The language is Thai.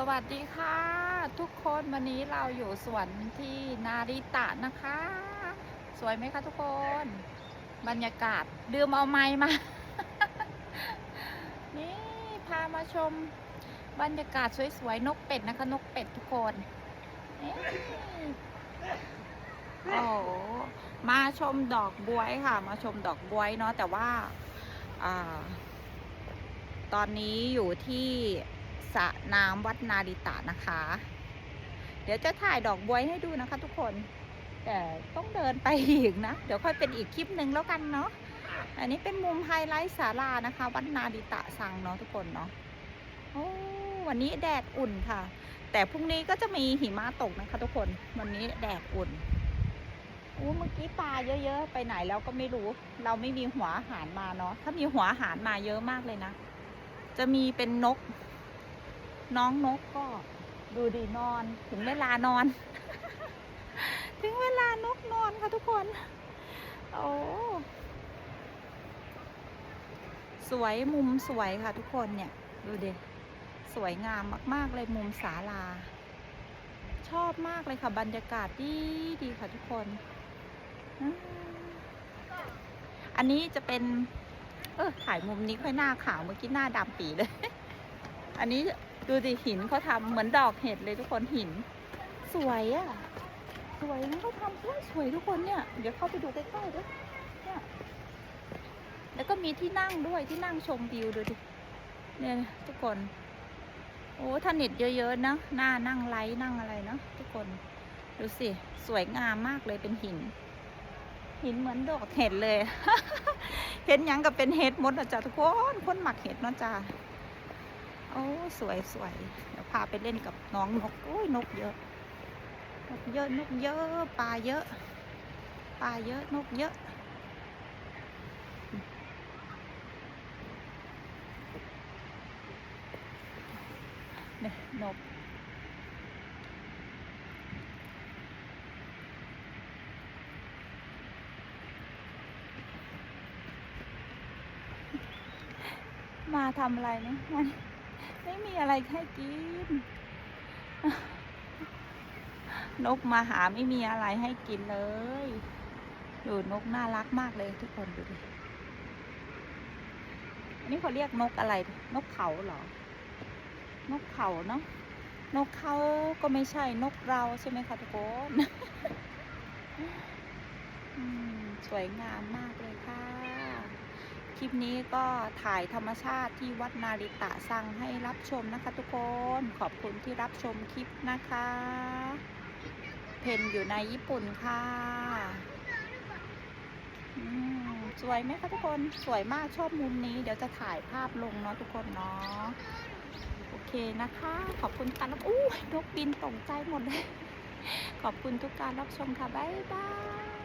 สวัสดีค่ะ ทุกคนวันนี้เราอยู่สวนที่นาริตะนะคะ สวยไหมคะทุกคน บรรยากาศดื่มเอาไม้มา นี่พามาชมบรรยากาศสวยๆนกเป็ดนะคะ นกเป็ดทุกคนนี่โอ้มาชมดอกบวยค่ะ มาชมดอกบวยเนาะแต่ว่า อ่า ตอนนี้อยู่ที่ สระน้ำวัดนาดิตะนะคะ เดี๋ยวจะถ่ายดอกบวยให้ดูนะคะทุกคน แต่ต้องเดินไปอีกนะ เดี๋ยวค่อยเป็นอีกคลิปหนึ่งแล้วกันเนาะ อันนี้เป็นมุมไฮไลท์ศาลานะคะ วัดนาดิตะสังเนาะทุกคนเนาะ โอ้วันนี้แดดอุ่นค่ะ แต่พรุ่งนี้ก็จะมีหิมะตกนะคะทุกคน วันนี้แดดอุ่นโอ้เมื่อกี้ปลาเยอะๆ ไปไหนแล้วก็ไม่รู้ เราไม่มีหัวอาหารมาเนาะ ถ้ามีหัวอาหารมาเยอะมากเลยนะ จะมีเป็นนก น้องนกก็ดูดีนอนถึงเวลานอน ถึงเวลานกนอนค่ะทุกคน โอ้สวยมุมสวยค่ะทุกคนเนี่ย ดูดิสวยงามมากๆเลยมุมศาลา ชอบมากเลยค่ะบรรยากาศดีดีค่ะทุกคน อันนี้จะเป็น เออถ่ายมุมนี้ค่อยหน้าขาวเมื่อกี้หน้าดำปีเลย อันนี้ ดูดิหินเขาทำเหมือนดอกเห็ดเลยทุกคนหิน สวยอะ่ะ สวยนะเขาทำสวยสวยทุกคนเนี่ย เดี๋ยวเข้าไปดูใกล้ๆด้วยเนี่ยแล้วก็มีที่นั่งด้วยที่นั่งชมวิวดูดิเนี่ยทุกคน โอ้ถ้าเน็ตเยอะๆนะหน้านั่งไลท์นั่งอะไรเนาะทุกคนดูสิ สวยงามมากเลยเป็นหิน หินเหมือนดอกเห็ดเลย เห็นยังกับเป็นเห็ดมดนะจ๊ะทุกคนคนหมักเห็ดเนาะจ้า อ้สวยสวยเดี๋ยวพาไปเล่นกับน้องนกโอ้ยนกเยอะ นกเยอะนกเยอะปลาเยอะปลาเยอะนกเยอะเนี่ยนกมาทำอะไรเนี่ยมัน ไม่มีอะไรให้กิน นกมาหาไม่มีอะไรให้กินเลยดูนกน่ารักมากเลยทุกคนดูดิอันนี้เขาเรียกนกอะไร นกเขาเหรอ นกเขาเนาะ นกเขาก็ไม่ใช่ นกเราใช่ไหมคะทุกคนสวยงามมากเลยค่ะ คลิปนี้ก็ถ่ายธรรมชาติที่วัดนาริตะสั่งให้รับชมนะคะทุกคน ขอบคุณที่รับชมคลิปนะคะ เพนอยู่ในญี่ปุ่นค่ะสวยไหมคะทุกคน สวยมากชอบมุมนี้ เดี๋ยวจะถ่ายภาพลงเนาะทุกคนเนาะ โอเคนะคะ ขอบคุณการรับอู้นกบินตกใจหมดเลย ขอบคุณทุกการรับชมค่ะ บ๊ายบาย